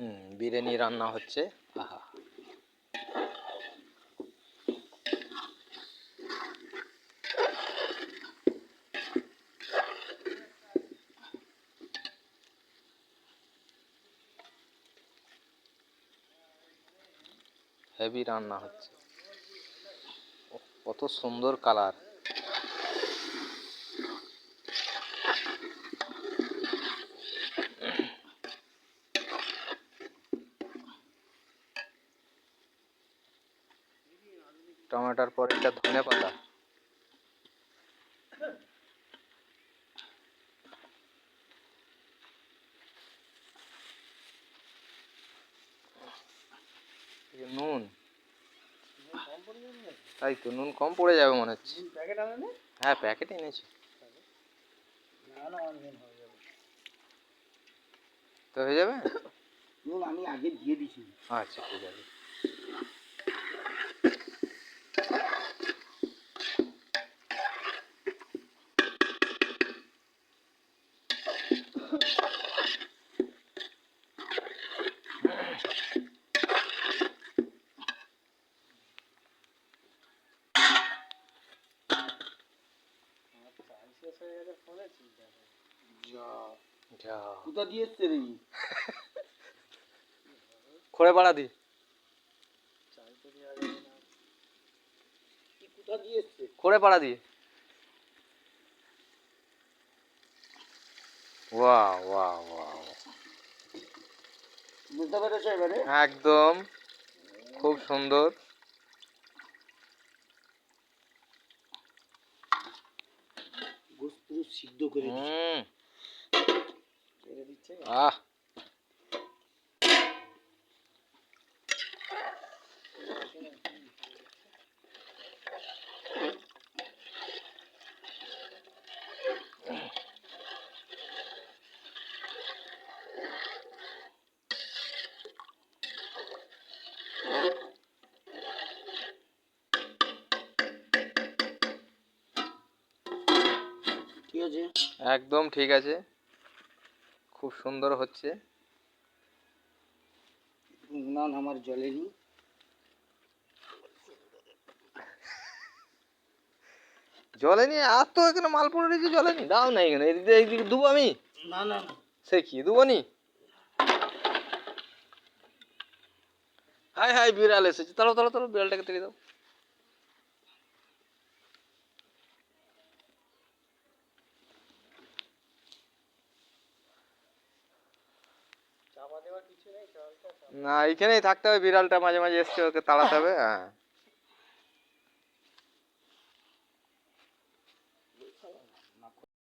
হুম বিরিয়ানি রান্না হচ্ছে। আহা। হেভি রান্না হচ্ছে। কত সুন্দর কালার। টমেটোর পর এটা ধনে পাতা। নুন। তাই তো নুন কম পড়ে যাবে মনে হচ্ছে। হ্যাঁ প্যাকেট এনেছি। হয়ে তো হয়ে যাবে? নুন আমি আগে দিয়ে দিছি আচ্ছা ঠিক আছে। কোথা দিয়ে এসছে রে খড়ে পাড়া দি চাল তো দেওয়া যাবে না কি কোথা দিয়ে এসছে খড়ে পাড়া দিয়ে ওয়া ওয়া ওয়া বুঝতে পেরেছ এবারে? একদম। খুব সুন্দর। সিদ্ধ করে আহ। আছে একদম ঠিক আছে। খুব সুন্দর হচ্ছে। না না আমার আর তো এখানে মাল পড়ে রয়েছে দাও না এখানে। এদিকে এইদিকে দুবো আমি? না না সে কি দুবো নি? হাই হাই বিড়াল এসেছে। তাড়ো তাড়ো তাড়ো বিড়ালটাকে তেড়ে দাও। না এখানেই থাকতে হবে বিড়ালটা মাঝে মাঝে এসছে ওকে তাড়াতে হবে হ্যাঁ।